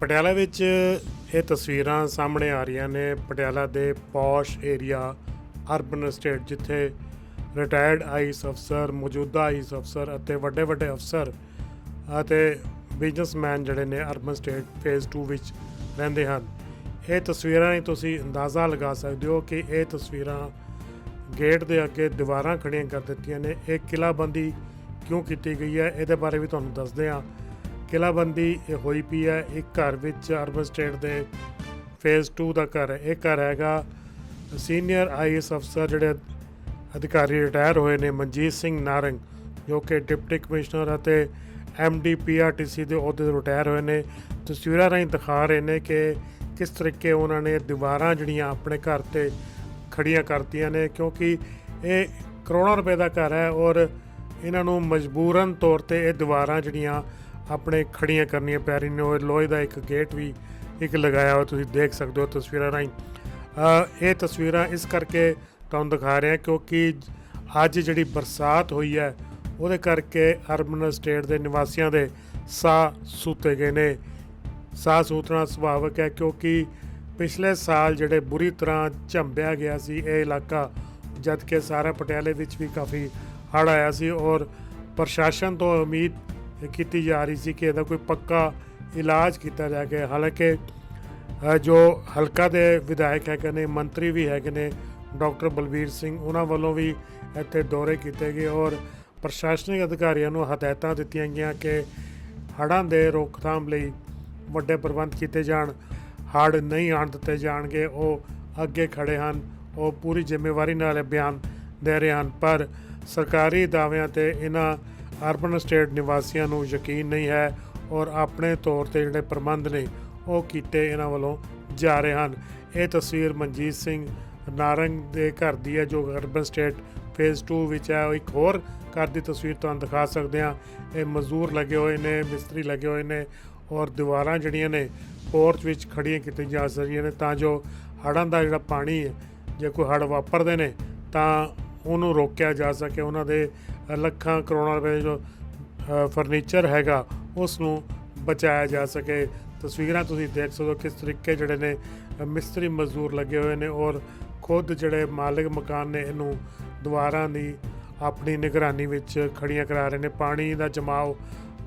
ਪਟਿਆਲਾ ਵਿੱਚ ਇਹ ਤਸਵੀਰਾਂ ਸਾਹਮਣੇ ਆ ਰਹੀਆਂ ਨੇ। ਪਟਿਆਲਾ ਦੇ ਪੌਸ਼ ਏਰੀਆ, ਅਰਬਨ ਸਟੇਟ, ਜਿੱਥੇ ਰਿਟਾਇਰਡ ਆਈਸ ਅਫਸਰ ਮੌਜੂਦਾ ਆਈਸ ਅਫਸਰ ਅਤੇ ਵੱਡੇ ਵੱਡੇ ਅਫਸਰ ਅਤੇ ਬਿਜ਼ਨਸਮੈਨ ਜਿਹੜੇ ਨੇ ਅਰਬਨ ਸਟੇਟ ਫੇਜ਼ 2 ਵਿੱਚ ਰਹਿੰਦੇ ਹਨ। ਇਹ ਤਸਵੀਰਾਂ ਹੀ ਤੁਸੀਂ ਅੰਦਾਜ਼ਾ ਲਗਾ ਸਕਦੇ ਹੋ ਕਿ ਇਹ ਤਸਵੀਰਾਂ ਗੇਟ ਦੇ ਅੱਗੇ ਦੀਵਾਰਾਂ ਖੜੀਆਂ ਕਰ ਦਿੱਤੀਆਂ ਨੇ। ਇਹ ਕਿਲਾਬੰਦੀ ਕਿਉਂ ਕੀਤੀ ਗਈ ਹੈ? ਇਹਦੇ ਬਾਰੇ ਵੀ ਤੁਹਾਨੂੰ ਦੱਸਦੇ ਹਾਂ। ਕਿਲਾਬੰਦੀ ਇਹ ਹੋਈ ਪਈ ਹੈ। ਇੱਕ ਘਰ ਵਿੱਚ ਅਰਬਨ ਸਟੇਟ ਦੇ ਫੇਜ਼ 2 ਦਾ ਘਰ ਹੈ। ਇਹ ਘਰ ਹੈਗਾ ਸੀਨੀਅਰ ਆਈਐਸ ਅਫਸਰ ਜਿਹੜੇ ਅਧਿਕਾਰੀ ਰਿਟਾਇਰ ਹੋਏ ਨੇ, ਮਨਜੀਤ ਸਿੰਘ ਨਾਰੰਗ, ਜੋ ਕਿ ਡਿਪਟੀ ਕਮਿਸ਼ਨਰ ਅਤੇ ਐਮਡੀ ਪੀਆਰਟੀਸੀ ਦੇ ਅਹੁਦੇ ਤੋਂ ਰਿਟਾਇਰ ਹੋਏ ਨੇ। ਤਸਵੀਰਾਂ ਰਾਹੀਂ ਦਿਖਾ ਰਹੇ ਨੇ ਕਿ ਕਿਸ ਤਰੀਕੇ ਉਹਨਾਂ ਨੇ ਦੀਵਾਰਾਂ ਜਿਹੜੀਆਂ ਆਪਣੇ ਘਰ ਤੇ ਖੜੀਆਂ ਕਰਤੀਆਂ ਨੇ, ਕਿਉਂਕਿ ਇਹ ਕਰੋੜਾਂ ਰੁਪਏ ਦਾ ਘਰ ਹੈ ਔਰ ਇਹਨਾਂ ਨੂੰ ਮਜਬੂਰਨ ਤੌਰ ਤੇ ਇਹ ਦੀਵਾਰਾਂ ਜਿਹੜੀਆਂ ਆਪਣੇ ਖੜੀਆਂ ਕਰਨੀਆਂ ਪੈ ਰਹੀਆਂ ਨੇ। ਔਰ ਲੋਹੇ ਦਾ ਇੱਕ ਗੇਟ ਵੀ ਇੱਕ ਲਗਾਇਆ ਹੋਇਆ ਤੁਸੀਂ ਦੇਖ ਸਕਦੇ ਹੋ ਤਸਵੀਰਾਂ ਰਾਹੀਂ। ਇਹ ਤਸਵੀਰਾਂ ਇਸ ਕਰਕੇ ਤੁਹਾਨੂੰ ਦਿਖਾ ਰਹੇ ਹਾਂ ਕਿਉਂਕਿ ਅੱਜ ਜਿਹੜੀ ਬਰਸਾਤ ਹੋਈ ਹੈ, ਉਹਦੇ ਕਰਕੇ ਅਰਬਨ ਸਟੇਟ ਦੇ ਨਿਵਾਸੀਆਂ ਦੇ ਸਾਹ ਸੂਤੇ ਗਏ ਨੇ। ਸਾਹ ਸੂਤਣਾ ਸੁਭਾਵਕ ਹੈ ਕਿਉਂਕਿ ਪਿਛਲੇ ਸਾਲ ਜਿਹੜੇ ਬੁਰੀ ਤਰ੍ਹਾਂ ਝੰਬਿਆ ਗਿਆ ਸੀ ਇਹ ਇਲਾਕਾ ਜਦ ਕਿ ਸਾਰਾ ਪਟਿਆਲੇ ਵਿੱਚ ਵੀ ਕਾਫੀ ਹੜ੍ਹ ਆਇਆ ਸੀ ਔਰ ਪ੍ਰਸ਼ਾਸਨ ਤੋਂ ਉਮੀਦ ਕੀਤੀ ਜਾ ਰਹੀ ਸੀ ਕਿ ਇਹਦਾ ਕੋਈ ਪੱਕਾ ਇਲਾਜ ਕੀਤਾ ਜਾਏਗਾ ਹਾਲਾਂਕਿ ਜੋ ਹਲਕਾ ਦੇ ਵਿਧਾਇਕ ਹੈਗੇ ਨੇ, ਮੰਤਰੀ ਵੀ ਹੈਗੇ ਨੇ, ਡਾਕਟਰ ਬਲਬੀਰ ਸਿੰਘ, ਉਹਨਾਂ ਵੱਲੋਂ ਵੀ ਇੱਥੇ ਦੌਰੇ ਕੀਤੇ ਗਏ ਔਰ ਪ੍ਰਸ਼ਾਸਨਿਕ ਅਧਿਕਾਰੀਆਂ ਨੂੰ ਹਦਾਇਤਾਂ ਦਿੱਤੀਆਂ ਗਈਆਂ ਕਿ ਹੜ੍ਹਾਂ ਦੇ ਰੋਕਥਾਮ ਲਈ ਵੱਡੇ ਪ੍ਰਬੰਧ ਕੀਤੇ ਜਾਣ। ਹੜ੍ਹ ਨਹੀਂ ਆਉਣ ਦਿੱਤੇ ਜਾਣਗੇ, ਉਹ ਅੱਗੇ ਖੜੇ ਹਨ, ਉਹ ਪੂਰੀ ਜ਼ਿੰਮੇਵਾਰੀ ਨਾਲ ਇਹ ਬਿਆਨ ਦੇ ਰਹੇ ਹਨ। ਪਰ ਸਰਕਾਰੀ ਦਾਅਵਿਆਂ ਤੇ ਇਹਨਾਂ ਅਰਬਨ ਸਟੇਟ ਨਿਵਾਸੀਆਂ ਨੂੰ ਯਕੀਨ ਨਹੀਂ ਹੈ ਔਰ ਆਪਣੇ ਤੌਰ ਤੇ ਜਿਹੜੇ ਪ੍ਰਬੰਧ ਨੇ, ਉਹ ਕੀਤੇ ਇਹਨਾਂ ਵੱਲੋਂ ਜਾ ਰਹੇ ਹਨ। ਇਹ ਤਸਵੀਰ ਮਨਜੀਤ ਸਿੰਘ ਨਾਰੰਗ ਦੇ ਘਰ ਦੀ ਹੈ, ਜੋ ਅਰਬਨ ਸਟੇਟ ਫੇਜ਼ 2 ਵਿੱਚ ਹੈ। ਉਹ ਇੱਕ ਹੋਰ ਘਰ ਦੀ ਤਸਵੀਰ ਤੁਹਾਨੂੰ ਦਿਖਾ ਸਕਦੇ ਹਾਂ। ਇਹ ਮਜ਼ਦੂਰ ਲੱਗੇ ਹੋਏ ਨੇ, ਮਿਸਤਰੀ ਲੱਗੇ ਹੋਏ ਨੇ ਔਰ ਦੀਵਾਰਾਂ ਜਿਹੜੀਆਂ ਨੇ, ਪੋਰਚ ਵਿੱਚ ਖੜੀਆਂ ਕੀਤੀਆਂ ਜਾ ਸਕਦੀਆਂ ਨੇ। ਤਾਂ ਜੋ ਹੜ੍ਹਾਂ ਦਾ ਜਿਹੜਾ ਪਾਣੀ ਹੈ, ਜੇ ਕੋਈ ਹੜ੍ਹ ਵਾਪਰਦੇ ਨੇ, ਤਾਂ ਉਹਨੂੰ ਰੋਕਿਆ ਜਾ ਸਕੇ। ਉਹਨਾਂ ਦੇ ਲੱਖਾਂ ਕਰੋੜਾਂ ਰੁਪਏ ਦੇ ਜੋ ਫਰਨੀਚਰ ਹੈਗਾ ਉਸ ਨੂੰ ਬਚਾਇਆ ਜਾ ਸਕੇ। ਤਸਵੀਰਾਂ ਤੁਸੀਂ ਦੇਖ ਸਕਦੇ ਹੋ ਕਿਸ ਤਰੀਕੇ ਜਿਹੜੇ ਨੇ ਮਿਸਤਰੀ ਮਜ਼ਦੂਰ ਲੱਗੇ ਹੋਏ ਨੇ ਔਰ ਖੁਦ ਜਿਹੜੇ ਮਾਲਕ ਮਕਾਨ ਨੇ, ਇਹਨੂੰ ਦੀਵਾਰਾਂ ਦੀ ਆਪਣੀ ਨਿਗਰਾਨੀ ਵਿੱਚ ਖੜੀਆਂ ਕਰਾ ਰਹੇ ਨੇ। ਪਾਣੀ ਦਾ ਜਮਾਓ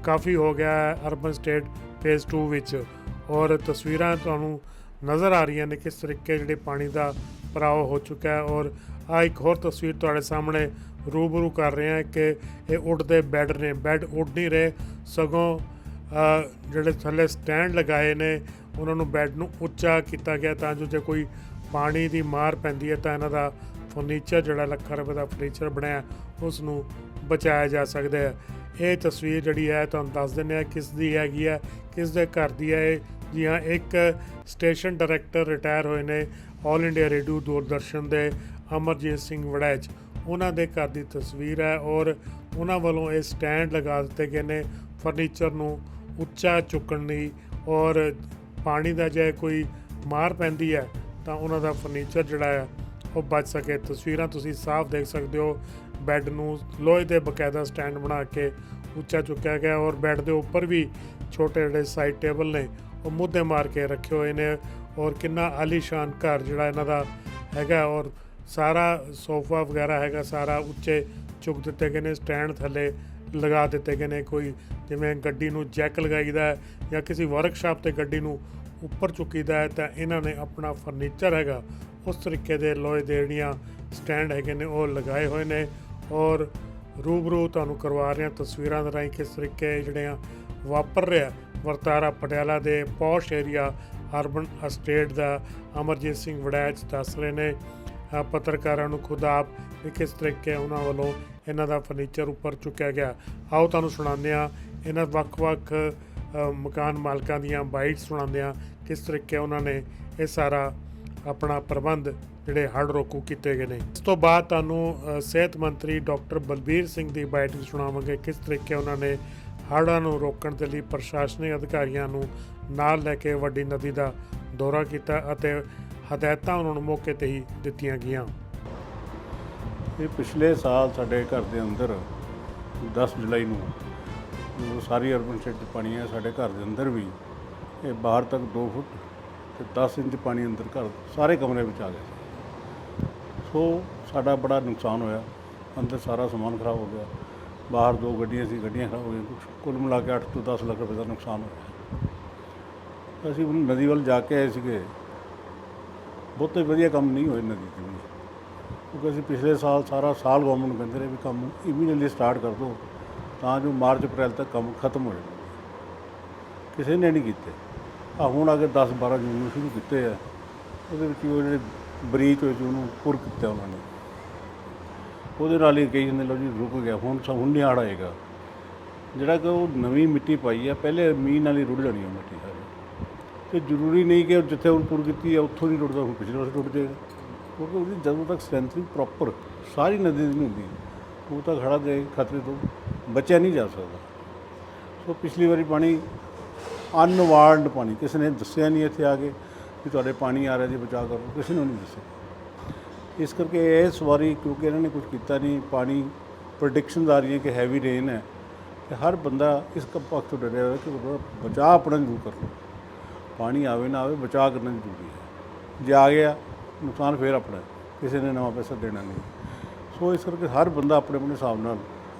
ਕਾਫੀ ਹੋ ਗਿਆ ਹੈ ਅਰਬਨ ਸਟੇਟ ਫੇਜ਼ 2 ਵਿੱਚ। ਔਰ ਤਸਵੀਰਾਂ ਤੁਹਾਨੂੰ ਨਜ਼ਰ ਆ ਰਹੀਆਂ ਨੇ ਕਿਸ ਤਰੀਕੇ ਜਿਹੜੇ ਪਾਣੀ ਦਾ ਭਰਾਓ ਹੋ ਚੁੱਕਾ ਹੈ ਔਰ ਆ ਇੱਕ ਹੋਰ ਤਸਵੀਰ ਤੁਹਾਡੇ ਸਾਹਮਣੇ ਰੂਬਰੂ ਕਰ ਰਹੇ ਹਾਂ ਕਿ ਇਹ ਉੱਡਦੇ ਬੈੱਡ ਨੇ। ਬੈੱਡ ਉੱਡ ਨਹੀਂ ਰਹੇ, ਸਗੋਂ ਜਿਹੜੇ ਥੱਲੇ ਸਟੈਂਡ ਲਗਾਏ ਨੇ, ਉਹਨਾਂ ਨੂੰ ਬੈੱਡ ਨੂੰ ਉੱਚਾ ਕੀਤਾ ਗਿਆ ਤਾਂ ਜੋ ਜੇ ਕੋਈ ਪਾਣੀ ਦੀ ਮਾਰ ਪੈਂਦੀ ਹੈ ਤਾਂ ਇਹਨਾਂ ਦਾ ਫਰਨੀਚਰ, ਜਿਹੜਾ ਲੱਖਾਂ ਰੁਪਏ ਦਾ ਫਰਨੀਚਰ ਬਣਿਆ ਉਸ ਨੂੰ ਬਚਾਇਆ ਜਾ ਸਕਦਾ ਹੈ। ਇਹ ਤਸਵੀਰ ਜਿਹੜੀ ਹੈ, ਤੁਹਾਨੂੰ ਦੱਸ ਦਿੰਦੇ ਆ ਕਿਸ ਦੀ ਹੈਗੀ ਹੈ, ਕਿਸ ਦੇ ਘਰ ਦੀ ਹੈ। ਇਹ, ਜੀ ਹਾਂ, ਇੱਕ ਸਟੇਸ਼ਨ ਡਾਇਰੈਕਟਰ ਰਿਟਾਇਰ ਹੋਏ ਨੇ। 올 ਇੰਡੀਆ ਰੇਡੀਓ ਦੂਰਦਰਸ਼ਨ ਦੇ ਅਮਰਜੀਤ ਸਿੰਘ ਵੜੈਚ ਉਹਨਾਂ ਦੇ ਘਰ ਦੀ ਤਸਵੀਰ ਹੈ ਔਰ ਉਹਨਾਂ ਵੱਲੋਂ ਇਹ ਸਟੈਂਡ ਲਗਾ ਦਿੱਤੇ ਗਏ ਨੇ ਫਰਨੀਚਰ ਨੂੰ ਉੱਚਾ ਚੁੱਕਣ ਲਈ ਔਰ ਪਾਣੀ ਦਾ ਜੇ ਕੋਈ ਮਾਰ ਪੈਂਦੀ ਹੈ ਤਾਂ ਉਹਨਾਂ ਦਾ ਫਰਨੀਚਰ ਜਿਹੜਾ ਹੈ ਉਹ ਬਚ ਸਕੇ। ਤਸਵੀਰਾਂ ਤੁਸੀਂ ਸਾਫ਼ ਦੇਖ ਸਕਦੇ ਹੋ। ਬੈੱਡ ਨੂੰ ਲੋਹੇ ਦੇ ਬਕਾਇਦਾ ਸਟੈਂਡ ਬਣਾ ਕੇ ਉੱਚਾ ਚੁੱਕਿਆ ਗਿਆ ਔਰ ਬੈੱਡ ਦੇ ਉੱਪਰ ਵੀ ਛੋਟੇ ਜਿਹੜੇ ਸਾਈਡ ਟੇਬਲ ਨੇ ਉਹ ਮੁੱਦੇ ਮਾਰ ਕੇ ਰੱਖੇ ਹੋਏ ਨੇ। ਔਰ ਕਿੰਨਾ ਆਲੀਸ਼ਾਨ ਘਰ ਜਿਹੜਾ ਇਹਨਾਂ ਦਾ ਹੈਗਾ ਔਰ ਸਾਰਾ ਸੋਫਾ ਵਗੈਰਾ ਹੈਗਾ, ਸਾਰਾ ਉੱਚੇ ਚੁੱਕ ਦਿੱਤੇ ਗਏ ਨੇ, ਸਟੈਂਡ ਥੱਲੇ ਲਗਾ ਦਿੱਤੇ ਗਏ ਨੇ, ਕੋਈ ਜਿਵੇਂ ਗੱਡੀ ਨੂੰ ਜੈਕ ਲਗਾਈਦਾ ਹੈ ਜਾਂ ਕਿਸੇ ਵਰਕਸ਼ਾਪ ਤੇ ਗੱਡੀ ਨੂੰ ਉੱਪਰ ਚੁੱਕੀਦਾ ਹੈ ਤਾਂ ਇਹਨਾਂ ਨੇ ਆਪਣਾ ਫਰਨੀਚਰ ਹੈਗਾ, ਉਸ ਤਰੀਕੇ ਦੇ ਲੋਹੇ ਦੇ ਜਿਹੜੀਆਂ ਸਟੈਂਡ ਹੈਗੇ ਨੇ ਉਹ ਲਗਾਏ ਹੋਏ ਨੇ ਔਰ ਰੂਬਰੂ ਤੁਹਾਨੂੰ ਕਰਵਾ ਰਹੇ ਹਾਂ ਤਸਵੀਰਾਂ ਦੇ ਰਾਹੀਂ ਕਿਸ ਤਰੀਕੇ ਜਿਹੜੇ ਆ ਵਾਪਰ ਰਿਹਾ ਵਰਤਾਰਾ ਪਟਿਆਲਾ ਦੇ ਪੌਸ਼ ਏਰੀਆ ਅਰਬਨ ਅਸਟੇਟ ਦਾ ਅਮਰਜੀਤ ਸਿੰਘ ਵੜੈਚ ਦੱਸ ਰਹੇ ਨੇ। ਪੱਤਰਕਾਰਾਂ ਨੂੰ ਖੁਦ ਆਪ ਵੀ ਕਿਸ ਤਰੀਕੇ ਉਹਨਾਂ ਵੱਲੋਂ ਇਹਨਾਂ ਦਾ ਫਰਨੀਚਰ ਉੱਪਰ ਚੁੱਕਿਆ ਗਿਆ। ਆਓ ਤੁਹਾਨੂੰ ਸੁਣਾਉਂਦੇ ਆ ਇਹਨਾਂ ਵੱਖ-ਵੱਖ ਮਕਾਨ ਮਾਲਕਾਂ ਦੀਆਂ ਬਾਈਟਸ ਸੁਣਾਉਂਦੇ ਆ ਕਿਸ ਤਰੀਕੇ ਉਹਨਾਂ ਨੇ ਇਹ ਸਾਰਾ ਆਪਣਾ ਪ੍ਰਬੰਧ ਜਿਹੜੇ ਹੜ੍ਹ ਰੋਕੂ ਕੀਤੇ ਗਏ ਨੇ। ਇਸ ਤੋਂ ਬਾਅਦ ਤੁਹਾਨੂੰ ਸਿਹਤ ਮੰਤਰੀ ਡਾਕਟਰ ਬਲਬੀਰ ਸਿੰਘ ਦੀ ਬਾਈਟ ਵੀ ਸੁਣਾਵਾਂਗੇ। ਕਿਸ ਤਰੀਕੇ ਉਹਨਾਂ ਨੇ ਹੜ੍ਹਾਂ ਨੂੰ ਰੋਕਣ ਦੇ ਲਈ ਪ੍ਰਸ਼ਾਸਨਿਕ ਅਧਿਕਾਰੀਆਂ ਨੂੰ ਨਾਲ ਲੈ ਕੇ ਵੱਡੀ ਨਦੀ ਦਾ ਦੌਰਾ ਕੀਤਾ ਅਤੇ ਹਦਾਇਤਾਂ ਉਹਨਾਂ ਨੂੰ ਮੌਕੇ ਤੇ ਹੀ ਦਿੱਤੀਆਂ ਗਈਆਂ। ਇਹ ਪਿਛਲੇ ਸਾਲ ਸਾਡੇ ਘਰ ਦੇ ਅੰਦਰ 10 ਜੁਲਾਈ ਨੂੰ ਜੋ ਸਾਰੀ ਅਰਬਨ ਸਟੇਟ ਪਾਣੀ ਹੈ, ਸਾਡੇ ਘਰ ਦੇ ਅੰਦਰ ਵੀ ਇਹ ਬਾਹਰ ਤੱਕ 2 ਫੁੱਟ ਤੇ 10 ਇੰਚ ਪਾਣੀ ਅੰਦਰ ਘਰ ਸਾਰੇ ਕਮਰੇ ਵਿੱਚ ਆ ਗਿਆ ਸੋ ਸਾਡਾ ਬੜਾ ਨੁਕਸਾਨ ਹੋਇਆ, ਅੰਦਰ ਸਾਰਾ ਸਮਾਨ ਖਰਾਬ ਹੋ ਗਿਆ। ਬਾਹਰ ਦੋ ਗੱਡੀਆਂ ਸੀ, ਗੱਡੀਆਂ ਖਰਾਬ ਹੋ ਗਈਆਂ, ਕੁਛ ਕੁੱਲ ਮਿਲਾ ਕੇ 8 ਤੋਂ 10 ਲੱਖ ਰੁਪਏ ਦਾ ਨੁਕਸਾਨ ਹੋਇਆ। ਅਸੀਂ ਹੁਣ ਨਦੀ ਵੱਲ ਜਾ ਕੇ ਆਏ ਸੀਗੇ। ਬਹੁਤੇ ਵਧੀਆ ਕੰਮ ਨਹੀਂ ਹੋਏ ਨਦੀ 'ਚ ਕਿਉਂਕਿ ਅਸੀਂ ਪਿਛਲੇ ਸਾਲ ਸਾਰਾ ਸਾਲ ਗਵਰਨਮੈਂਟ ਨੂੰ ਕਹਿੰਦੇ ਰਹੇ ਵੀ ਕੰਮ ਇਮੀਡੀਏਟਲੀ ਸਟਾਰਟ ਕਰ ਦਿਓ ਤਾਂ ਜੋ ਮਾਰਚ, ਅਪ੍ਰੈਲ ਤੱਕ ਕੰਮ ਖਤਮ ਹੋ ਜਾਵੇ। ਕਿਸੇ ਨੇ ਨਹੀਂ ਕੀਤੇ। ਆ ਹੁਣ ਅਗੇ 10 12 ਜੂਨ ਨੂੰ ਸ਼ੁਰੂ ਕੀਤੇ ਆ। ਉਹਦੇ ਵਿੱਚ ਉਹ ਜਿਹੜੇ ਬਰੀਚ ਹੋਏ ਸੀ, ਉਹਨੂੰ ਪੁਰ ਕੀਤਾ ਉਹਨਾਂ ਨੇ। ਉਹਦੇ ਨਾਲ ਹੀ ਕਹੀ ਜਾਂਦੇ ਲਓ ਜੀ ਰੁਕ ਗਿਆ, ਹੁਣ ਸ- ਹੁਣ ਨਿਹਾੜ ਆਏਗਾ ਜਿਹੜਾ ਕਿ ਉਹ ਨਵੀਂ ਮਿੱਟੀ ਪਾਈ ਆ, ਪਹਿਲੇ ਮੀਂਹ ਨਾਲ ਹੀ ਰੁੜ ਜਾਣੀ ਉਹ ਮਿੱਟੀ ਸਾਰੀ। ਤੇ ਜ਼ਰੂਰੀ ਨਹੀਂ ਕਿ ਜਿੱਥੇ ਹੁਣ ਪੁਰ ਕੀਤੀ ਆ, ਉੱਥੋਂ ਨਹੀਂ ਰੁੜਦਾ, ਹੁਣ ਪਿਛਲੇ ਪਾਸੇ ਰੁੜ ਜਾਏਗਾ। ਕਿਉਂਕਿ ਉਹਦੀ ਜਦੋਂ ਤੱਕ ਸਟਰੈਂਥਿੰਗ ਪ੍ਰੋਪਰ ਸਾਰੀ ਨਦੀ ਦੀ ਨਹੀਂ ਹੁੰਦੀ। ਉਹ ਤਾਂ ਖੜਾ ਦੇ ਖਤਰੇ ਤੋਂ ਬਚਿਆ ਨਹੀਂ ਜਾ ਸਕਦਾ। ਸੋ ਪਿਛਲੀ ਵਾਰੀ ਪਾਣੀ ਅਨਵਾਰਡ ਪਾਣੀ, ਕਿਸੇ ਨੇ ਦੱਸਿਆ ਨਹੀਂ ਇੱਥੇ ਆ ਕੇ ਵੀ ਤੁਹਾਡੇ ਪਾਣੀ ਆ ਰਿਹਾ ਜੀ, ਬਚਾਅ ਕਰੋ। ਕਿਸੇ ਨੂੰ ਨਹੀਂ ਦੱਸਿਆ। ਇਸ ਕਰਕੇ ਇਸ ਵਾਰੀ ਕਿਉਂਕਿ ਇਹਨਾਂ ਨੇ ਕੁਝ ਕੀਤਾ ਨਹੀਂ, ਪਾਣੀ ਪ੍ਰੈਡਿਕਸ਼ਨਸ ਆ ਰਹੀਆਂ ਕਿ ਹੈਵੀ ਰੇਨ ਹੈ, ਤੇ ਹਰ ਬੰਦਾ ਇਸ ਪੱਖ ਤੋਂ ਡਰਿਆ ਹੋਇਆ ਕਿ ਉਹਦਾ ਬਚਾਅ ਆਪਣਾ ਜ਼ਰੂਰ ਕਰ ਲਓ। ਪਾਣੀ ਆਵੇ ਨਾ ਆਵੇ, ਬਚਾਅ ਕਰਨਾ ਜ਼ਰੂਰੀ ਹੈ। ਜੇ ਆ ਗਿਆ, ਨੁਕਸਾਨ ਫੇਰ ਆਪਣਾ ਕਿਸੇ ਨੇ ਨਵਾਂ ਪੈਸਾ ਦੇਣਾ ਨਹੀਂ। ਸੋ ਇਸ ਕਰਕੇ ਹਰ ਬੰਦਾ ਆਪਣੇ ਆਪਣੇ ਹਿਸਾਬ ਨਾਲ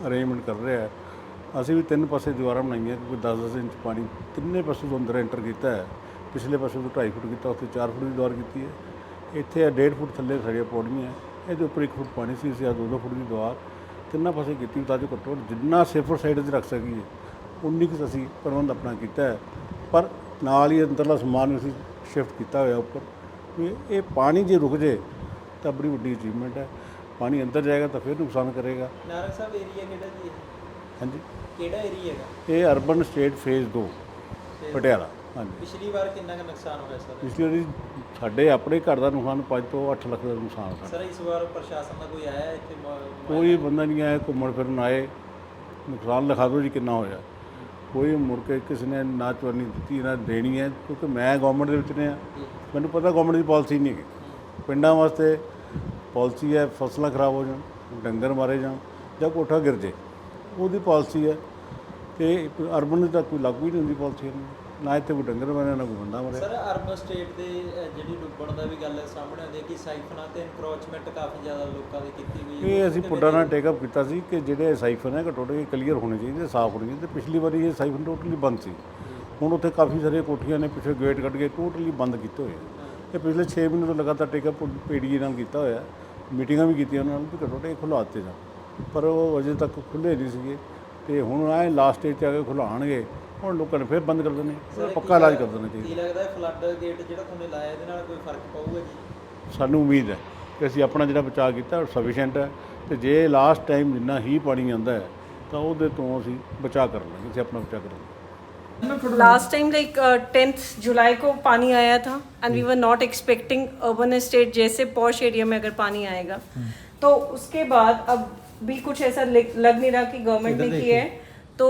ਅਰੇਂਜਮੈਂਟ ਕਰ ਰਿਹਾ ਹੈ। ਅਸੀਂ ਵੀ ਤਿੰਨ ਪਾਸੇ ਦੀਵਾਰਾਂ ਬਣਾਈਆਂ ਕਿਉਂਕਿ 10-10 ਇੰਚ ਪਾਣੀ ਤਿੰਨੇ ਪਾਸੇ ਤੋਂ ਅੰਦਰ ਐਂਟਰ ਕੀਤਾ ਹੈ। ਪਿਛਲੇ ਪਾਸੇ ਤੋਂ 2.5 ਫੁੱਟ ਕੀਤਾ, ਉੱਥੇ 4 ਫੁੱਟ ਦੀ ਦੀਵਾਰ ਕੀਤੀ ਹੈ। ਇੱਥੇ 1.5 ਫੁੱਟ ਥੱਲੇ ਸਾਡੀਆਂ ਪੌੜੀਆਂ ਇਹਦੇ ਉੱਪਰ 1 ਫੁੱਟ ਪਾਣੀ ਸੀ ਅਸੀਂ 2-2 ਫੁੱਟ ਦੀ ਦੀਵਾਰ ਤਿੰਨਾਂ ਪਾਸੇ ਕੀਤੀ ਤਾਂ ਜੋ ਘੱਟੋ ਜਿੰਨਾ ਸੇਫਰ ਸਾਈਡ 'ਤੇ ਰੱਖ ਸਕੀਏ ਉਨੀ ਕੁ ਅਸੀਂ ਪ੍ਰਬੰਧ ਆਪਣਾ ਕੀਤਾ ਹੈ। ਪਰ ਨਾਲ ਹੀ ਅੰਦਰਲਾ ਸਮਾਨ ਵੀ ਅਸੀਂ ਸ਼ਿਫਟ ਕੀਤਾ ਹੋਇਆ ਉੱਪਰ। ਵੀ ਇਹ ਪਾਣੀ ਜੇ ਰੁਕ ਜੇ ਤਾਂ ਬੜੀ ਵੱਡੀ ਅਚੀਵਮੈਂਟ ਹੈ। ਪਾਣੀ ਅੰਦਰ ਜਾਏਗਾ ਤਾਂ ਫਿਰ ਨੁਕਸਾਨ ਕਰੇਗਾ। ਨਾਰਕ ਸਾਹਿਬ ਏਰੀਆ ਕਿਹੜਾ ਜੀ? ਹਾਂਜੀ। ਕਿਹੜਾ ਏਰੀਆ ਹੈਗਾ? ਇਹ ਅਰਬਨ ਸਟੇਟ ਫੇਜ਼ 2 ਤੇ ਪਟਿਆਲਾ। ਹਾਂਜੀ। ਪਿਛਲੀ ਵਾਰ ਕਿੰਨਾ ਕੁ ਨੁਕਸਾਨ ਹੋਇਆ ਸਰ? ਪਿਛਲੀ ਵਾਰੀ ਸਾਡੇ ਆਪਣੇ ਘਰ ਦਾ ਨੁਕਸਾਨ 5 ਤੋਂ 8 ਲੱਖ ਦਾ ਨੁਕਸਾਨ ਸਰ ਇਸ ਵਾਰ ਪ੍ਰਸ਼ਾਸਨ ਦਾ ਕੋਈ ਆਇਆ ਇੱਥੇ ਕੋਈ ਬੰਦਾ ਨਹੀਂ ਆਇਆ ਘੁੰਮਣ ਫਿਰਨ ਆਏ। ਨੁਕਸਾਨ ਲਿਖਾ ਦਿਓ ਜੀ ਕਿੰਨਾ ਹੋਇਆ। ਕੋਈ ਮੁੜ ਕੇ ਕਿਸੇ ਨੇ ਨਾ ਚਵਾਨੀ ਦਿੱਤੀ ਨਾ ਦੇਣੀ ਹੈ ਕਿਉਂਕਿ ਮੈਂ ਗਵਰਨਮੈਂਟ ਦੇ ਵਿੱਚ ਰਿਹਾ। ਜੀ। ਮੈਨੂੰ ਪਤਾ ਗਵਰਨਮੈਂਟ ਦੀ ਪਾਲਿਸੀ ਨਹੀਂ ਹੈਗੀ। ਪਿੰਡਾਂ ਵਾਸਤੇ ਪਾਲਿਸੀ ਹੈ ਫਸਲਾਂ ਖਰਾਬ ਹੋ ਜਾਣ ਡੰਗਰ ਮਾਰੇ ਜਾਣ ਜਾਂ ਕੋਠਾ ਗਿਰ ਜੇ ਉਹਦੀ ਪਾਲਿਸੀ ਹੈ। ਤੇ ਅਰਬਨ ਦੀ ਤਾਂ ਕੋਈ ਲਾਗੂ ਹੀ ਨਹੀਂ ਹੁੰਦੀ ਪਾਲਿਸੀ ਨਾ ਇੱਥੇ ਕੋਈ ਡੰਗਰ ਮਾਰਿਆ ਨਾ ਕੋਈ ਬੰਦਾ ਮਾਰਿਆ। ਸਰ ਅਰਬਨ ਸਟੇਟ ਦੇ ਜਿਹੜੀ ਡੁੱਬਣ ਦਾ ਵੀ ਗੱਲ ਸਾਹਮਣੇ ਆਉਂਦੀ ਹੈ ਕਿ ਸਾਈਫਨਾਂ ਤੇ ਇਨਕਰੋਚਮੈਂਟ ਕਾਫੀ ਜ਼ਿਆਦਾ ਲੋਕਾਂ ਦੀ ਕੀਤੀ ਹੋਈ ਹੈ। ਇਹ ਅਸੀਂ ਪੁੱਡਾ ਨਾਲ ਟੇਕਅਪ ਕੀਤਾ ਸੀ ਕਿ ਜਿਹੜੇ ਸਾਈਫਨ ਹੈ ਘੱਟੋ ਘੱਟ ਕਲੀਅਰ ਹੋਣੇ ਚਾਹੀਦੇ ਸਾਫ਼ ਹੋਣੇ ਚਾਹੀਦੇ। ਪਿਛਲੀ ਵਾਰੀ ਇਹ ਸਾਈਫਨ ਟੋਟਲੀ ਬੰਦ ਸੀ। ਹੁਣ ਉੱਥੇ ਕਾਫੀ ਸਾਰੇ ਕੋਠੀਆਂ ਨੇ ਪਿੱਛੇ ਗੇਟ ਕੱਢ ਕੇ ਟੋਟਲੀ ਬੰਦ ਕੀਤੇ ਹੋਏ ਆ। ਇਹ ਪਿਛਲੇ 6 ਮਹੀਨੇ ਤੋਂ ਲਗਾਤਾਰ ਟੇਕਅਪ ਪੀਡੀਏ ਨਾਲ ਕੀਤਾ ਹੋਇਆ ਮੀਟਿੰਗਾਂ ਵੀ ਕੀਤੀਆਂ ਉਹਨਾਂ ਨਾਲ ਵੀ ਘੱਟੋ ਘੱਟ ਇਹ ਖੁਲਾ ਦਿੱਤੇ ਜਾਣ ਪਰ ਉਹ ਅਜੇ ਤੱਕ ਖੁੱਲੇ ਨਹੀਂ ਸੀਗੇ। ਤੇ ਹੁਣ ਆਏ ਲਾਸਟ ਸਟੇਜ 'ਤੇ ਆ ਕੇ ਖੁਲਾਉਣਗੇ ਹੁਣ ਲੋਕਾਂ ਨੇ ਫਿਰ ਬੰਦ ਕਰ ਦੇਣੇ ਪੱਕਾ ਇਲਾਜ ਕਰ ਦੇਣਾ ਚਾਹੀਦਾ ਕੀ ਲੱਗਦਾ ਹੈ ਫਲੱਡ ਗੇਟ ਜਿਹੜਾ ਤੁਹਾਨੂੰ ਲਾਇਆ ਇਹਦੇ ਨਾਲ ਕੋਈ ਫਰਕ ਪਊਗਾ ਜੀ ਸਾਨੂੰ ਉਮੀਦ ਹੈ ਕਿ ਅਸੀਂ ਆਪਣਾ ਜਿਹੜਾ ਬਚਾਅ ਕੀਤਾ ਉਹ ਸਫੀਸ਼ੀਐਂਟ ਹੈ ਤੇ ਜੇ ਲਾਸਟ ਟਾਈਮ ਜਿੰਨਾ ਹੀ ਪਾਣੀ ਆਉਂਦਾ ਹੈ ਤਾਂ ਉਹਦੇ ਤੋਂ ਅਸੀਂ ਬਚਾਅ ਕਰ ਲਾਂਗੇ ਅਸੀਂ ਆਪਣਾ ਬਚਾਅ ਕਰਾਂਗੇ last time like tenth July को पानी आया था and we were not expecting urban estate जैसे पॉश एरिया में अगर पानी आएगा तो उसके बाद अब भी कुछ ऐसा लग लग नहीं रहा कि गवर्नमेंट ने किया है तो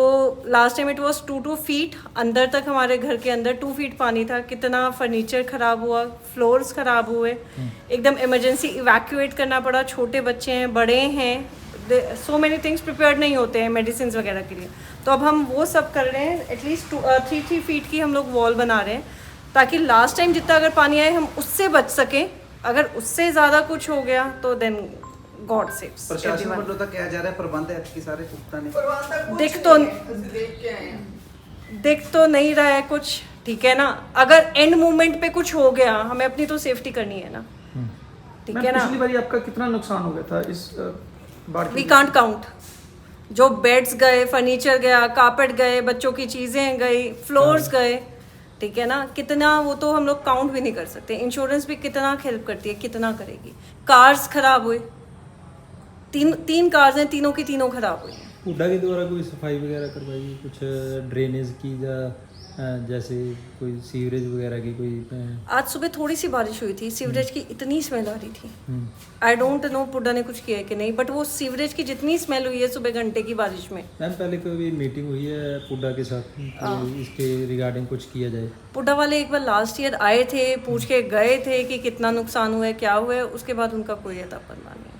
last time it was two two feet अंदर तक हमारे घर के अंदर टू फीट पानी था। कितना फर्नीचर खराब हुआ फ्लोर्स खराब हुए। एकदम इमरजेंसी इवैक्यूएट करना पड़ा। छोटे बच्चे हैं बड़े हैं। सो मेनी थिंग्स प्रिपेयर नहीं होते हैं मेडिसिन वगैरह के लिए। तो अब हम वो सब कर रहे हैं। एटलीस्ट थ्री थ्री फीट की हम लोग वॉल बना रहे हैं। ताकि लास्ट टाइम जितना अगर पानी आए हम उससे बच सकें। अगर उससे ज़्यादा कुछ हो गया तो देन गॉड सेव्स ਪ੍ਰਸ਼ਾਸਨ ਵੱਲੋਂ ਤਾਂ ਕਿਹਾ ਜਾ ਰਿਹਾ ਪ੍ਰਬੰਧ ਹੈ ਕਿ ਸਾਰੇ ਪੁਖਤਾ ਨੇ दिख तो दिख तो नहीं रहा है कुछ ठीक है ना अगर एंड मोमेंट पे कुछ हो गया हमें अपनी तो सेफ्टी करनी है ना ठीक मैम, है ना पिछली बारी आपका कितना नुकसान हो गया था इस अ, बाढ़ की वी कांट काउंट जो बेड्स गए फर्नीचर गया कारपेट गए बच्चों की चीजें गई फ्लोर्स गए ठीक है ना कितना वो तो हम लोग काउंट भी नहीं कर सकते इंश्योरेंस भी कितना हेल्प करती है कितना करेगी कार्स खराब हुए तीन तीन कार्स हैं तीनों की तीनों खराब हुई हैं। हुड्डा के द्वारा कोई सफ़ाई वगैरह करवाई कुछ ड्रेनेज की या जैसे कोई सीवरेज वगैरह की कोई आज सुबह थोड़ी सी बारिश हुई थी सीवरेज की इतनी स्मेल आ रही थी। हम्म, आई डोंट नो पुड्डा ने कुछ किया है कि नहीं बट वो सीवरेज की जितनी स्मेल हुई है सुबह घंटे की बारिश में। मैम पहले कोई मीटिंग हुई है पुड्डा के साथ? कि इसके रिगार्डिंग कुछ किया जाए? पुड्डा वाले एक बार लास्ट ईयर आए थे पूछ के गए थे कि कितना नुकसान हुआ है क्या हुआ है उसके बाद उनका कोई अता पता नहीं।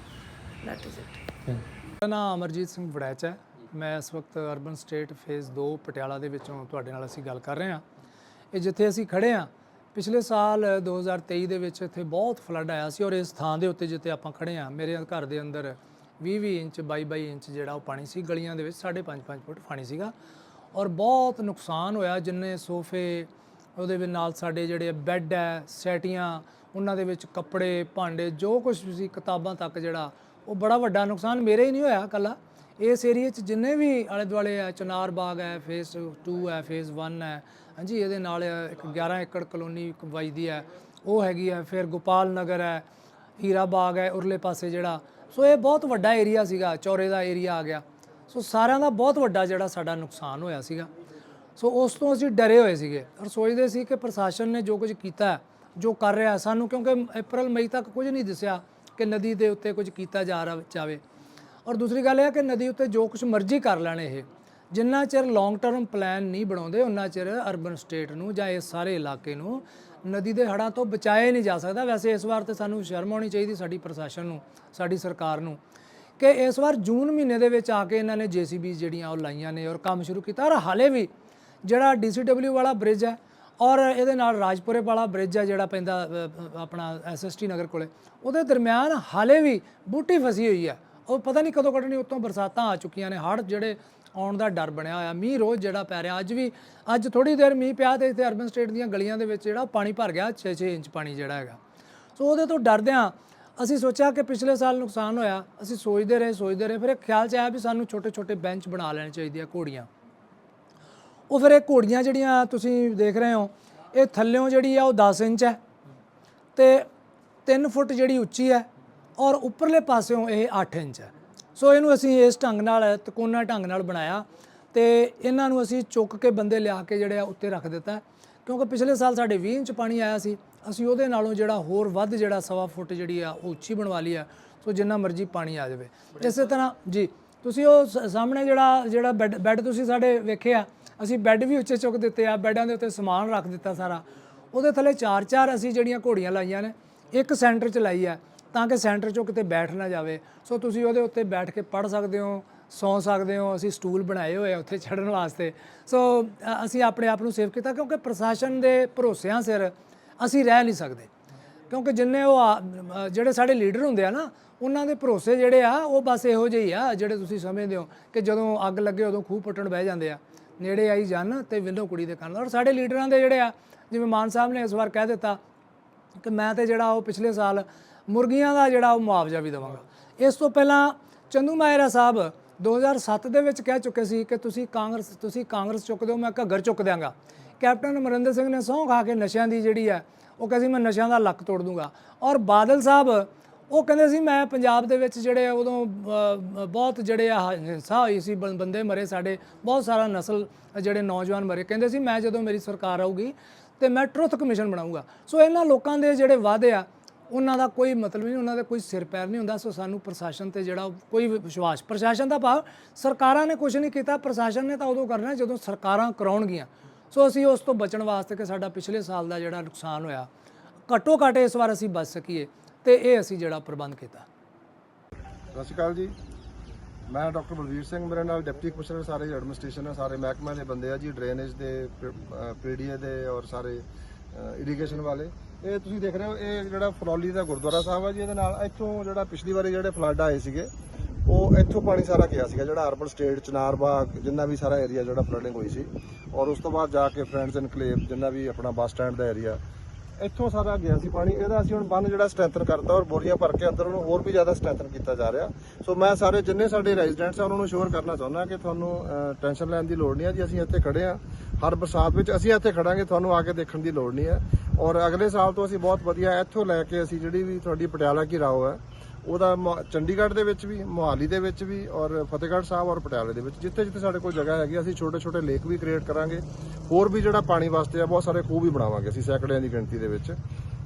that is it. ਮੇਰਾ ਨਾਮ ਅਮਰਜੀਤ ਸਿੰਘ ਵੜੈਚ ਹੈ। ਮੈਂ ਇਸ ਵਕਤ ਅਰਬਨ ਸਟੇਟ ਫੇਜ਼ 2 ਪਟਿਆਲਾ ਦੇ ਵਿੱਚੋਂ ਤੁਹਾਡੇ ਨਾਲ ਅਸੀਂ ਗੱਲ ਕਰ ਰਹੇ ਹਾਂ। ਇਹ ਜਿੱਥੇ ਅਸੀਂ ਖੜੇ ਹਾਂ ਪਿਛਲੇ ਸਾਲ 2023 ਦੇ ਵਿੱਚ ਇੱਥੇ ਬਹੁਤ ਫਲੱਡ ਆਇਆ ਸੀ ਔਰ ਇਸ ਥਾਂ ਦੇ ਉੱਤੇ ਜਿੱਥੇ ਆਪਾਂ ਖੜੇ ਹਾਂ ਮੇਰੇ ਘਰ ਦੇ ਅੰਦਰ 20 20 ਇੰਚ 22 22 ਇੰਚ ਜਿਹੜਾ ਉਹ ਪਾਣੀ ਸੀ ਗਲੀਆਂ ਦੇ ਵਿੱਚ 5.5 5 ਫੁੱਟ ਪਾਣੀ ਸੀਗਾ। ਔਰ ਬਹੁਤ ਨੁਕਸਾਨ ਹੋਇਆ ਜਿੰਨੇ ਸੋਫੇ ਉਹਦੇ ਨਾਲ ਸਾਡੇ ਜਿਹੜੇ ਬੈੱਡ ਹੈ ਸੈਟੀਆਂ ਉਹਨਾਂ ਦੇ ਵਿੱਚ ਕੱਪੜੇ, ਭਾਂਡੇ, ਜੋ ਕੁਝ ਤੁਸੀਂ ਕਿਤਾਬਾਂ ਤੱਕ ਜਿਹੜਾ, ਉਹ ਬੜਾ ਵੱਡਾ ਨੁਕਸਾਨ ਮੇਰੇ ਹੀ ਨਹੀਂ ਹੋਇਆ ਕੱਲਾ। ਇਸ ਏਰੀਏ 'ਚ ਜਿੰਨੇ ਵੀ ਆਲੇ ਦੁਆਲੇ ਹੈ ਚਨਾਰ ਬਾਗ ਹੈ ਫੇਸ 2 ਹੈ ਫੇਸ 1 ਹੈ, ਹਾਂਜੀ, ਇਹਦੇ ਨਾਲ ਇੱਕ 11 ਏਕੜ ਕਲੋਨੀ ਇੱਕ ਵੱਜਦੀ ਹੈ, ਉਹ ਹੈਗੀ ਹੈ, ਫਿਰ ਗੋਪਾਲ ਨਗਰ ਹੈ, ਹੀਰਾ ਬਾਗ ਹੈ, ਉਰਲੇ ਪਾਸੇ ਜਿਹੜਾ, ਸੋ ਇਹ ਬਹੁਤ ਵੱਡਾ ਏਰੀਆ ਸੀਗਾ, ਚੌਰੇ ਦਾ ਏਰੀਆ ਆ ਗਿਆ। ਸੋ ਸਾਰਿਆਂ ਦਾ ਬਹੁਤ ਵੱਡਾ ਜਿਹੜਾ ਸਾਡਾ ਨੁਕਸਾਨ ਹੋਇਆ ਸੀਗਾ। ਸੋ ਉਸ ਤੋਂ ਅਸੀਂ ਡਰੇ ਹੋਏ ਸੀਗੇ, ਔਰ ਸੋਚਦੇ ਸੀ ਕਿ ਪ੍ਰਸ਼ਾਸਨ ਨੇ ਜੋ ਕੁਝ ਕੀਤਾ ਜੋ ਕਰ ਰਿਹਾ, ਸਾਨੂੰ ਕਿਉਂਕਿ ਅਪ੍ਰੈਲ ਮਈ ਤੱਕ ਕੁਝ ਨਹੀਂ ਦਿਸਿਆ ਕਿ ਨਦੀ ਦੇ ਉੱਤੇ ਕੁਝ ਕੀਤਾ ਜਾ ਰਿਹਾ ਜਾਵੇ। ਔਰ ਦੂਸਰੀ ਗੱਲ ਇਹ ਹੈ ਕਿ ਨਦੀ ਉੱਤੇ ਜੋ ਕੁਝ ਮਰਜ਼ੀ ਕਰ ਲੈਣ ਇਹ। ਜਿੰਨਾ ਚਿਰ ਲੌਂਗ ਟਰਮ ਪਲਾਨ ਨਹੀਂ ਬਣਾਉਂਦੇ ਉਹਨਾਂ ਚਿਰ ਅਰਬਨ ਸਟੇਟ ਨੂੰ ਜਾਂ ਇਸ ਸਾਰੇ ਇਲਾਕੇ ਨੂੰ ਨਦੀ ਦੇ ਹੜ੍ਹਾਂ ਤੋਂ ਬਚਾਇਆ ਨਹੀਂ ਜਾ ਸਕਦਾ। ਵੈਸੇ ਇਸ ਵਾਰ ਤੇ ਸਾਨੂੰ ਸ਼ਰਮ ਆਉਣੀ ਚਾਹੀਦੀ ਸਾਡੀ ਪ੍ਰਸ਼ਾਸਨ ਨੂੰ, ਸਾਡੀ ਸਰਕਾਰ ਨੂੰ ਕਿ ਇਸ ਵਾਰ ਜੂਨ ਮਹੀਨੇ ਦੇ ਵਿੱਚ ਆ ਕੇ ਇਹਨਾਂ ਨੇ ਜੀਸੀਬੀ ਜਿਹੜੀਆਂ ਉਹ ਲਾਈਆਂ ਨੇ ਔਰ ਕੰਮ ਸ਼ੁਰੂ ਕੀਤਾ। ਔਰ ਹਾਲੇ ਵੀ ਜਿਹੜਾ ਡੀਸੀਡਬਲਯੂ ਵਾਲਾ ਬ੍ਰਿਜ ਹੈ ਔਰ ਇਹਦੇ ਨਾਲ ਰਾਜਪੁਰੇ ਵਾਲਾ ਬ੍ਰਿਜ ਹੈ ਜਿਹੜਾ ਪੈਂਦਾ ਅ, ਅ, ਆਪਣਾ ਐਸਐਸਟੀ ਨਗਰ ਕੋਲੇ ਉਹਦੇ ਦਰਮਿਆਨ ਹਾਲੇ ਵੀ ਬੂਟੀ ਫਸੀ ਹੋਈ ਹੈ ਉਹ ਪਤਾ ਨਹੀਂ ਕਦੋਂ ਕੱਢਣੀ ਉਤੋਂ ਬਰਸਾਤਾਂ ਆ ਚੁੱਕੀਆਂ ਨੇ ਹੜ੍ਹ ਜਿਹੜੇ ਆਉਣ ਦਾ ਡਰ ਬਣਿਆ ਹੋਇਆ ਮੀਂਹ ਰੋਜ਼ ਜਿਹੜਾ ਪੈ ਰਿਹਾ ਅੱਜ ਵੀ ਅੱਜ ਥੋੜੀ ਦੇਰ ਮੀਂਹ ਪਿਆ ਤੇ ਇੱਥੇ ਅਰਬਨ ਸਟੇਟ ਦੀਆਂ ਗਲੀਆਂ ਦੇ ਵਿੱਚ ਜਿਹੜਾ ਪਾਣੀ ਭਰ ਗਿਆ 6-6 ਇੰਚ ਪਾਣੀ ਜਿਹੜਾ ਹੈਗਾ। ਸੋ ਉਹਦੇ ਤੋਂ ਡਰਦਿਆਂ ਅਸੀਂ ਸੋਚਿਆ ਕਿ ਪਿਛਲੇ ਸਾਲ ਨੁਕਸਾਨ ਹੋਇਆ ਅਸੀਂ ਸੋਚਦੇ ਰਹੇ ਸੋਚਦੇ ਰਹੇ ਫਿਰ ਇੱਕ ਖਿਆਲ ਚ ਆਇਆ ਵੀ ਸਾਨੂੰ ਛੋਟੇ-ਛੋਟੇ ਬੈਂਚ ਬਣਾ ਲੈਣੇ ਚਾਹੀਦੇ ਆ ਘੋੜੀਆਂ। ਉਹ ਫਿਰ ਇਹ ਘੋੜੀਆਂ ਜਿਹੜੀਆਂ ਤੁਸੀਂ ਦੇਖ ਰਹੇ ਹੋ, ਇਹ ਥੱਲਿਓਂ ਜਿਹੜੀ ਆ ਉਹ 10 ਇੰਚ ਹੈ ਤੇ 3 ਫੁੱਟ ਜਿਹੜੀ ਉੱਚੀ ਹੈ ਔਰ ਉੱਪਰਲੇ ਪਾਸਿਓਂ ਇਹ 8 ਇੰਚ ਹੈ। ਸੋ ਇਹਨੂੰ ਅਸੀਂ ਇਸ ਢੰਗ ਨਾਲ ਤਕੋਨਾ ਢੰਗ ਨਾਲ ਬਣਾਇਆ ਤੇ ਇਹਨਾਂ ਨੂੰ ਅਸੀਂ ਚੁੱਕ ਕੇ ਬੰਦੇ ਲਿਆ ਕੇ ਜਿਹੜੇ ਆ ਉੱਤੇ ਰੱਖ ਦਿੱਤਾ ਕਿਉਂਕਿ ਪਿਛਲੇ ਸਾਲ ਸਾਡੇ 20 ਇੰਚ ਪਾਣੀ ਆਇਆ ਸੀ, ਅਸੀਂ ਉਹਦੇ ਨਾਲੋਂ ਜਿਹੜਾ ਹੋਰ ਵੱਧ ਜਿਹੜਾ ਸਵਾ ਫੁੱਟ ਜਿਹੜੀ ਆ ਉਹ ਉੱਚੀ ਬਣਵਾ ਲਈ ਆ ਸੋ ਜਿੰਨਾ ਮਰਜ਼ੀ ਪਾਣੀ ਆ ਜਾਵੇ। ਇਸੇ ਤਰ੍ਹਾਂ ਜੀ, ਤੁਸੀਂ ਉਹ ਸਾਹਮਣੇ ਜਿਹੜਾ ਜਿਹੜਾ ਬੈੱਡ ਬੈੱਡ ਤੁਸੀਂ ਸਾਡੇ ਵੇਖਿਆ ਅਸੀਂ ਬੈੱਡ ਵੀ ਉੱਚੇ ਚੁੱਕ ਦਿੱਤੇ ਆ, ਬੈੱਡਾਂ ਦੇ ਉੱਤੇ ਸਮਾਨ ਰੱਖ ਦਿੱਤਾ ਸਾਰਾ। ਉਹਦੇ ਥੱਲੇ ਚਾਰ ਚਾਰ ਅਸੀਂ ਜਿਹੜੀਆਂ ਘੋੜੀਆਂ ਲਾਈਆਂ ਨੇ, ਇੱਕ ਸੈਂਟਰ 'ਚ ਲਾਈ ਆ ਤਾਂ ਕਿ ਸੈਂਟਰ 'ਚੋਂ ਕਿਤੇ ਬੈਠ ਨਾ ਜਾਵੇ। ਸੋ ਤੁਸੀਂ ਉਹਦੇ ਉੱਤੇ ਬੈਠ ਕੇ ਪੜ ਸਕਦੇ ਹੋ, ਸੌਂ ਸਕਦੇ ਹੋ, ਅਸੀਂ ਸਟੂਲ ਬਣਾਏ ਹੋਏ ਆ ਉੱਥੇ ਚੜਨ ਵਾਸਤੇ। ਸੋ ਅਸੀਂ ਆਪਣੇ ਆਪ ਨੂੰ ਸੇਵ ਕੀਤਾ ਕਿਉਂਕਿ ਪ੍ਰਸ਼ਾਸਨ ਦੇ ਭਰੋਸਿਆਂ ਸਿਰ ਅਸੀਂ ਰਹਿ ਨਹੀਂ ਸਕਦੇ। ਕਿਉਂਕਿ ਜਿੰਨੇ ਉਹ ਆ- ਜਿਹੜੇ ਸਾਡੇ ਲੀਡਰ ਹੁੰਦੇ ਆ ਨਾ, ਉਹਨਾਂ ਦੇ ਭਰੋਸੇ ਜਿਹੜੇ ਆ, ਉਹ ਬਸ ਇਹੋ ਜਿਹੇ ਹੀ ਆ ਜਿਹੜੇ ਤੁਸੀਂ ਸਮਝਦੇ ਹੋ ਕਿ ਜਦੋਂ ਅੱਗ ਲੱਗੇ ਉਦੋਂ ਖੂਹ ਪੁੱਟਣ ਬਹਿ ਜਾਂਦੇ ਆ। ਨੇੜੇ ਆਈ ਜਾਣ ਤੇ ਵਿੰਨੋ ਕੁੜੀ ਦੇ ਕੰਨ। ਔਰ ਸਾਡੇ ਲੀਡਰਾਂ ਦੇ ਜਿਹੜੇ ਆ, ਜਿਵੇਂ ਮਾਨ ਸਾਹਿਬ ਨੇ ਇਸ ਵਾਰ ਕਹਿ ਦਿੱਤਾ ਕਿ ਮੈਂ ਤੇ ਜਿਹੜਾ ਉਹ ਪਿਛਲੇ ਸਾਲ ਮੁਰਗੀਆਂ ਦਾ ਜਿਹੜਾ ਉਹ ਮੁਆਵਜ਼ਾ ਵੀ ਦੇਵਾਂਗਾ। ਇਸ ਤੋਂ ਪਹਿਲਾਂ ਚੰਦੂ ਮਾਇਰਾ ਸਾਹਿਬ 2007 ਦੇ ਵਿੱਚ ਕਹਿ ਚੁੱਕੇ ਸੀ ਕਿ ਤੁਸੀਂ ਕਾਂਗਰਸ ਤੁਸੀਂ ਕਾਂਗਰਸ ਚੁੱਕ ਦਿਓ, ਮੈਂ ਘੱਗਰ ਚੁੱਕ ਦਿਆਂਗਾ। ਕੈਪਟਨ ਅਮਰਿੰਦਰ ਸਿੰਘ ਨੇ ਸਹੁੰ ਖਾ ਕੇ ਨਸ਼ਿਆਂ ਦੀ ਜਿਹੜੀ ਹੈ, ਉਹ ਕਹਿੰਦੇ ਸੀ ਮੈਂ ਨਸ਼ਿਆਂ ਦਾ ਲੱਕ ਤੋੜ ਦੂੰਗਾ। ਔਰ ਬਾਦਲ ਸਾਹਿਬ ਉਹ ਕਹਿੰਦੇ ਸੀ, ਮੈਂ ਪੰਜਾਬ ਦੇ ਵਿੱਚ ਜਿਹੜੇ ਆ, ਉਦੋਂ ਬਹੁਤ ਜਿਹੜੇ ਆ, ਹਿੰਸਾ ਹੋਈ ਸੀ, ਬੰ- ਬੰਦੇ ਮਰੇ ਸਾਡੇ, ਬਹੁਤ ਸਾਰਾ ਨਸਲ ਜਿਹੜੇ ਨੌਜਵਾਨ ਮਰੇ। ਕਹਿੰਦੇ ਸੀ, ਮੈਂ ਜਦੋਂ ਮੇਰੀ ਸਰਕਾਰ ਆਊਗੀ ਤੇ ਮੈਂ ਟਰੁੱਥ ਕਮਿਸ਼ਨ ਬਣਾਉਂਗਾ ਸੋ ਇਹਨਾਂ ਲੋਕਾਂ ਦੇ ਜਿਹੜੇ ਵਾਅਦੇ ਆ, ਉਹਨਾਂ ਦਾ ਕੋਈ ਮਤਲਬ ਨਹੀਂ, ਉਹਨਾਂ ਦਾ ਕੋਈ ਸਿਰ ਪੈਰ ਨਹੀਂ ਹੁੰਦਾ। ਸੋ ਸਾਨੂੰ ਪ੍ਰਸ਼ਾਸਨ ਤੇ ਜਿਹੜਾ ਕੋਈ ਵਿਸ਼ਵਾਸ, ਪ੍ਰਸ਼ਾਸਨ ਦਾ ਭਾਵ, ਸਰਕਾਰਾਂ ਨੇ ਕੁਝ ਨਹੀਂ ਕੀਤਾ, ਪ੍ਰਸ਼ਾਸਨ ਨੇ ਤਾਂ ਉਦੋਂ ਕਰਨਾ ਜਦੋਂ ਸਰਕਾਰਾਂ ਕਰਾਉਣਗੀਆਂ। ਸੋ ਅਸੀਂ ਉਸ ਤੋਂ ਬਚਣ ਵਾਸਤੇ ਕਿ ਸਾਡਾ ਪਿਛਲੇ ਸਾਲ ਦਾ ਜਿਹੜਾ ਨੁਕਸਾਨ ਹੋਇਆ ਘੱਟੋ ਘੱਟ ਇਸ ਵਾਰ ਅਸੀਂ ਬਚ ਸਕੀਏ। ਤੇ ਇਹ ਅਸੀਂ ਜਿਹੜਾ ਪ੍ਰਬੰਧ ਕੀਤਾ। ਸਤਿ ਸ਼੍ਰੀ ਅਕਾਲ ਜੀ। ਮੈਂ ਡਾਕਟਰ ਬਲਵੀਰ ਸਿੰਘ, ਮੇਰੇ ਨਾਲ ਡਿਪਟੀ ਕਮਿਸ਼ਨਰ ਸਾਰੇ ਐਡਮਿਨਿਸਟ੍ਰੇਸ਼ਨ ਹੈ ਸਾਰੇ ਮਹਿਕਮੇ ਦੇ ਬੰਦੇ ਆ ਜੀ, ਡਰੇਨੇਜ ਦੇ ਪੀਡੀਏ ਦੇ ਔਰ ਸਾਰੇ ਇਰੀਗੇਸ਼ਨ ਵਾਲੇ। ਇਹ ਤੁਸੀਂ ਦੇਖ ਰਹੇ ਹੋ, ਇਹ ਜਿਹੜਾ ਫਰੌਲੀ ਦਾ ਗੁਰਦੁਆਰਾ ਸਾਹਿਬ ਆ ਜੀ, ਇਹਦੇ ਨਾਲ ਇੱਥੋਂ ਜਿਹੜਾ ਪਿਛਲੀ ਵਾਰੀ ਜਿਹੜੇ ਫਲੱਡ ਆਏ ਸੀਗੇ, ਉਹ ਇੱਥੋਂ ਪਾਣੀ ਸਾਰਾ ਗਿਆ ਸੀਗਾ, ਜਿਹੜਾ ਅਰਬਨ ਸਟੇਟ, ਚਨਾਰ ਬਾਗ, ਜਿੰਨਾ ਵੀ ਸਾਰਾ ਏਰੀਆ ਜਿਹੜਾ ਫਲੱਡਿੰਗ ਹੋਈ ਸੀ। ਔਰ ਉਸ ਤੋਂ ਬਾਅਦ ਜਾ ਕੇ ਫਰੈਂਡਸ ਇਨਕਲੇਵ ਜਿੰਨਾ ਵੀ ਆਪਣਾ ਬੱਸ ਸਟੈਂਡ ਦਾ ਏਰੀਆ ਇੱਥੋਂ ਸਾਰਾ ਗਿਆ ਸੀ ਪਾਣੀ, ਇਹਦਾ ਅਸੀਂ ਹੁਣ ਬੰਨ ਜਿਹੜਾ ਸਟਰੈਂਥਨ ਕਰਤਾ ਔਰ ਬੋਰੀਆਂ ਭਰ ਕੇ ਅੰਦਰ ਉਹਨੂੰ ਹੋਰ ਵੀ ਜ਼ਿਆਦਾ ਸਟ੍ਰੈਂਥਨ ਕੀਤਾ ਜਾ ਰਿਹਾ। ਸੋ ਮੈਂ ਸਾਰੇ ਜਿੰਨੇ ਸਾਡੇ ਰੈਜ਼ੀਡੈਂਟਸ ਆ, ਉਹਨਾਂ ਨੂੰ ਸ਼ੋਰ ਕਰਨਾ ਚਾਹੁੰਦਾ ਕਿ ਤੁਹਾਨੂੰ ਟੈਨਸ਼ਨ ਲੈਣ ਦੀ ਲੋੜ ਨਹੀਂ ਹੈ ਜੀ, ਅਸੀਂ ਇੱਥੇ ਖੜੇ ਆ ਹਰ ਬਰਸਾਤ ਵਿੱਚ ਅਸੀਂ ਇੱਥੇ ਖੜਾਂਗੇ, ਤੁਹਾਨੂੰ ਆ ਕੇ ਦੇਖਣ ਦੀ ਲੋੜ ਨਹੀਂ ਹੈ। ਔਰ ਅਗਲੇ ਸਾਲ ਤੋਂ ਅਸੀਂ ਬਹੁਤ ਵਧੀਆ ਇੱਥੋਂ ਲੈ ਕੇ ਅਸੀਂ ਜਿਹੜੀ ਵੀ ਤੁਹਾਡੀ ਪਟਿਆਲਾ ਕੀ ਰਾਓ ਹੈ ਉਹਦਾ ਮੁ- ਚੰਡੀਗੜ੍ਹ ਦੇ ਵਿੱਚ ਵੀ, ਮੋਹਾਲੀ ਦੇ ਵਿੱਚ ਵੀ ਔਰ ਫਤਿਹਗੜ੍ਹ ਸਾਹਿਬ ਔਰ ਪਟਿਆਲੇ ਦੇ ਵਿੱਚ। ਜਿੱਥੇ ਜਿੱਥੇ ਸਾਡੇ ਕੋਲ ਜਗ੍ਹਾ ਹੈਗੀ, ਅਸੀਂ ਛੋਟੇ ਛੋਟੇ ਲੇਕ ਵੀ ਕ੍ਰੀਏਟ ਕਰਾਂਗੇ। ਹੋਰ ਵੀ ਜਿਹੜਾ ਪਾਣੀ ਵਾਸਤੇ ਆ, ਬਹੁਤ ਸਾਰੇ ਖੂਹ ਵੀ ਬਣਾਵਾਂਗੇ ਅਸੀਂ ਸੈਂਕੜਿਆਂ ਦੀ ਗਿਣਤੀ ਦੇ ਵਿੱਚ।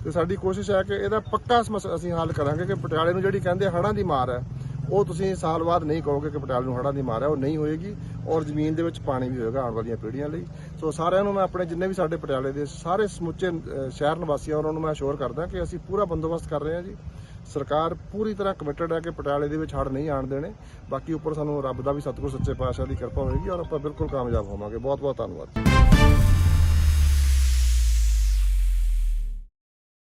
ਤੇ ਸਾਡੀ ਕੋਸ਼ਿਸ਼ ਹੈ ਕਿ ਇਹਦਾ ਪੱਕਾ ਸਮੱਸ- ਅਸੀਂ ਹੱਲ ਕਰਾਂਗੇ ਕਿ ਪਟਿਆਲੇ ਨੂੰ ਜਿਹੜੀ ਕਹਿੰਦੇ ਹੜ੍ਹਾਂ ਦੀ ਮਾਰ ਹੈ, ਉਹ ਤੁਸੀਂ ਸਾਲ ਬਾਅਦ ਨਹੀਂ ਕਹੋਗੇ ਕਿ ਪਟਿਆਲੇ ਨੂੰ ਹੜ੍ਹਾਂ ਦੀ ਮਾਰ ਹੈ, ਉਹ ਨਹੀਂ ਹੋਏਗੀ ਔਰ ਜ਼ਮੀਨ ਦੇ ਵਿੱਚ ਪਾਣੀ ਵੀ ਹੋਏਗਾ ਆਉਣ ਵਾਲੀਆਂ ਪੀੜ੍ਹੀਆਂ ਲਈ। ਸੋ ਸਾਰਿਆਂ ਨੂੰ ਮੈਂ ਆਪਣੇ ਜਿੰਨੇ ਵੀ ਸਾਡੇ ਪਟਿਆਲੇ ਦੇ ਸਾਰੇ ਸਮੁੱਚੇ ਸ਼ਹਿਰ ਨਿਵਾਸੀਆਂ, ਉਹਨਾਂ ਨੂੰ ਮੈਂ ਅਸ਼ੋਰ ਕਰਦਾ ਕਿ ਅਸੀਂ ਪੂਰਾ ਬੰਦੋਬਸਤ ਕਰ ਰਹੇ ਹਾਂ ਜੀ। ਸਰਕਾਰ ਪੂਰੀ ਤਰ੍ਹਾਂ ਕਮਿਟਡ ਹੈ ਕਿ ਪਟਿਆਲੇ ਦੇ ਵਿੱਚ ਹੜ੍ਹ ਨਹੀਂ ਆਣ ਦੇਣੇ। ਬਾਕੀ ਉੱਪਰ ਸਾਨੂੰ ਰੱਬ ਦਾ ਵੀ ਸਤਿਗੁਰ, ਸੱਚੇ ਪਾਤਸ਼ਾਹ ਦੀ ਕਿਰਪਾ ਹੋਏਗੀ ਔਰ ਆਪਾਂ ਬਿਲਕੁਲ ਕਾਮਯਾਬ ਹੋਵਾਂਗੇ। ਬਹੁਤ ਬਹੁਤ ਧੰਨਵਾਦ।